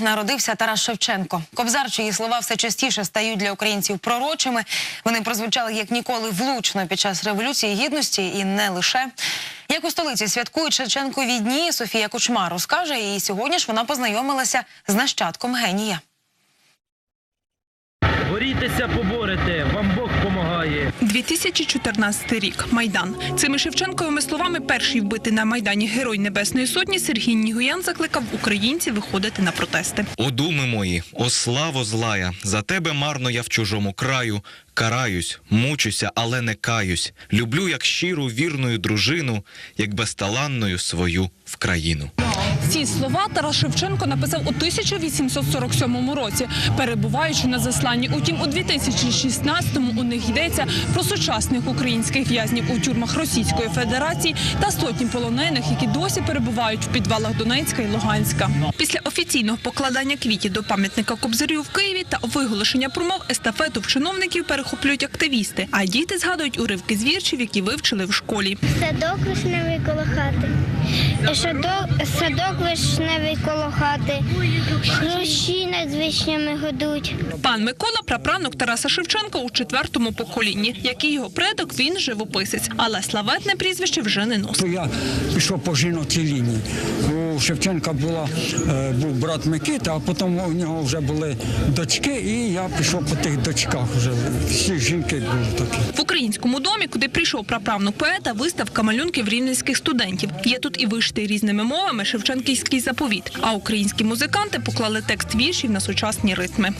Народився Тарас Шевченко. Кобзар, чиї слова все частіше стають для українців пророчими. Вони прозвучали як ніколи влучно під час революції гідності і не лише. Як у столиці святкують Шевченкові дні, Софія Кучма розкаже. І сьогодні ж вона познайомилася з нащадком генія. Борітеся, поборете, вам Бог. 2014 рік. Майдан. Цими Шевченковими словами перший вбитий на Майдані Герой Небесної Сотні Сергій Нігоян закликав українців виходити на протести. О думи мої, о славо злая, за тебе марно я в чужому краю. Караюсь, мучуся, але не каюсь. Люблю як щиру вірною дружину, як безталанною свою в країну. Ці слова Тарас Шевченко написав у 1847 році, перебуваючи на засланні. Утім, у 2016-му у них йдеться про сучасних українських в'язнів у тюрмах Російської Федерації та сотні полонених, які досі перебувають в підвалах Донецька і Луганська. Після офіційного покладання квітів до пам'ятника Кобзарю в Києві та оголошення промов естафету в чиновників перехоплюють активісти. А діти згадують уривки з віршів, які вивчили в школі. Садок вишневий коло хати. Садок, садок вишневий коло хати. Хрущі над вишнями годуть. Пан Микола прапранок Тараса Шевченка у четвертому поколінні. Як і його предок, він живописець, але славетне прізвище вже не носить. Я пішов по жіночій лінії. У Шевченка була, е, був брат Микита, а потім у нього вже були дочки, і я пішов по тих дочках. Вже всі жінки були такі. В українському домі, куди прийшов праправнук поета, виставка малюнків рівненських студентів. Є тут і вишитий різними мовами Шевченківський заповіт. А українські музиканти поклали текст віршів на сучасні ритми.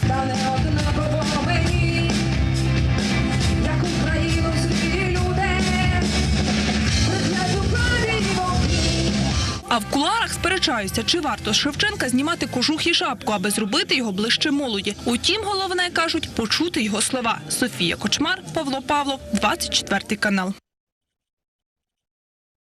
А в куларах сперечаються, чи варто з Шевченка знімати кожух і шапку, аби зробити його ближче молоді. Утім, головне кажуть почути його слова. Софія Кочмар, Павло Павлов, 24 канал.